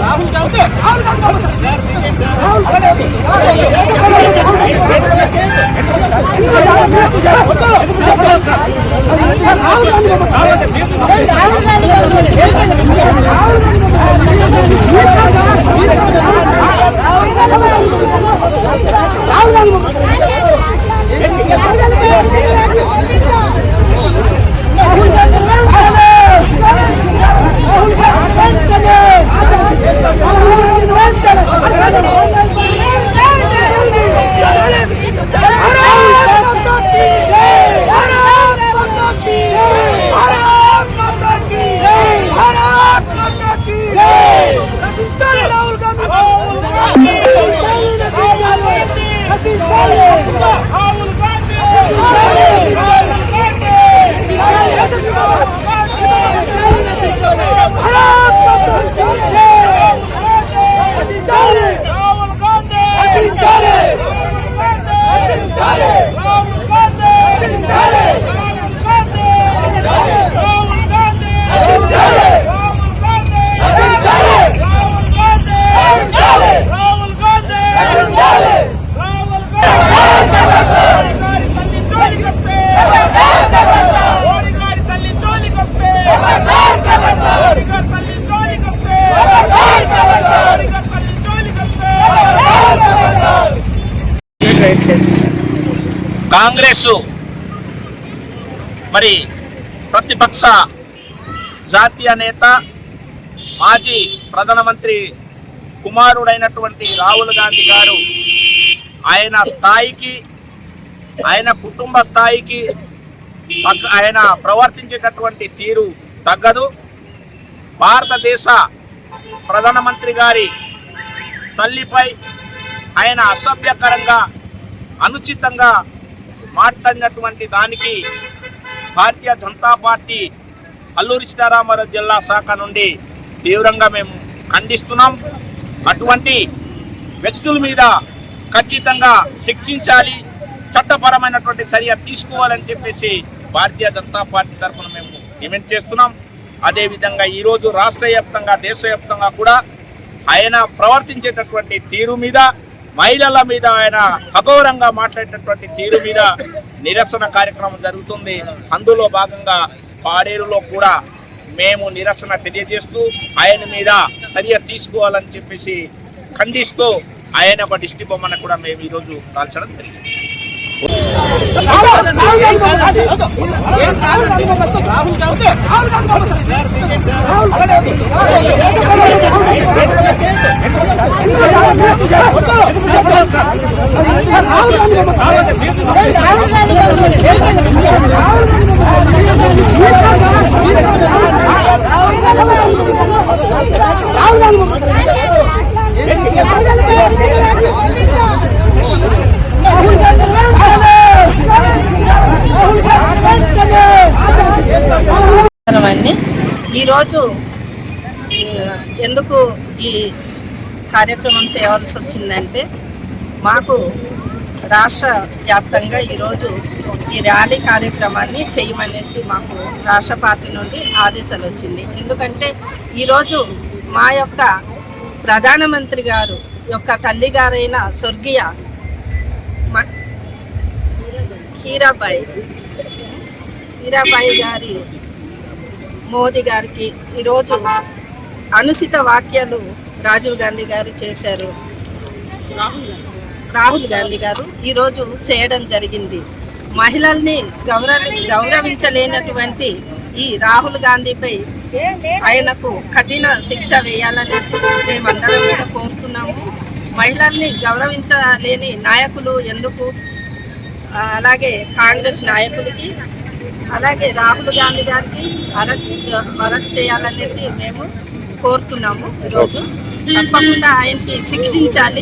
రాహుల్ గాంధీ. కాంగ్రెస్ మరి ప్రతిపక్ష జాతీయ నేత మాజీ ప్రధానమంత్రి కుమారుడైనటువంటి రాహుల్ గాంధీ గారు ఆయన స్థాయికి ఆయన కుటుంబ స్థాయికి ఆయన ప్రవర్తించేటటువంటి తీరు తగ్గదు. భారతదేశ ప్రధానమంత్రి గారి తల్లిపై ఆయన అసభ్యకరంగా అనుచితంగా మాట్లాడినటువంటి దానికి భారతీయ జనతా పార్టీ అల్లూరి సీతారామరాజు జిల్లా శాఖ నుండి తీవ్రంగా మేము ఖండిస్తున్నాం. అటువంటి వ్యక్తుల మీద ఖచ్చితంగా శిక్షించాలి చట్టపరమైనటువంటి చర్య తీసుకోవాలని చెప్పేసి భారతీయ జనతా పార్టీ తరఫున మేము డిమాండ్ చేస్తున్నాం. అదేవిధంగా ఈరోజు రాష్ట్ర వ్యాప్తంగా దేశవ్యాప్తంగా కూడా ఆయన ప్రవర్తించేటటువంటి తీరు మీద మహిళల మీద ఆయన అఘోరంగా మాట్లాడేటటువంటి తీరు మీద నిరసన కార్యక్రమం జరుగుతుంది అందులో భాగంగా పాడేరులో కూడా మేము నిరసన తెలియజేస్తూ ఆయన మీద చర్య తీసుకోవాలని చెప్పేసి ఖండిస్తూ ఆయన ఒక దిష్టి బొమ్మను కూడా మేము ఈరోజు కాల్చడం జరిగింది ఈరోజు ఎందుకు ఈ కార్యక్రమం చేయవలసి వచ్చిందంటే మాకు రాష్ట్ర వ్యాప్తంగా ఈరోజు ఈ ర్యాలీ కార్యక్రమాన్ని చేయమనేసి మాకు రాష్ట్ర పార్టీ నుండి ఆదేశాలు వచ్చింది. ఎందుకంటే ఈరోజు మా యొక్క ప్రధానమంత్రి గారు యొక్క తల్లిగారైన స్వర్గీయ మ- హీరాబాయి హీరాబాయి గారి మోదీ గారికి ఈరోజు అనుచిత వాక్యాలు రాజీవ్ గాంధీ గారు చేశారు. రాహుల్ గాంధీ గారు ఈరోజు చేయడం జరిగింది. మహిళల్ని గౌరవ గౌరవించలేనటువంటి ఈ రాహుల్ గాంధీపై ఆయనకు కఠిన శిక్ష వేయాలనేసి మేమందరం కూడా కోరుతున్నాము. మహిళల్ని గౌరవించలేని నాయకులు ఎందుకు? అలాగే కాంగ్రెస్ నాయకులకి అలాగే రాహుల్ గాంధీ గారికి అరెస్ట్ అరెస్ట్ చేయాలనేసి మేము కోరుతున్నాము ఈరోజు. తప్పకుండా ఆయనకి శిక్షించాలి.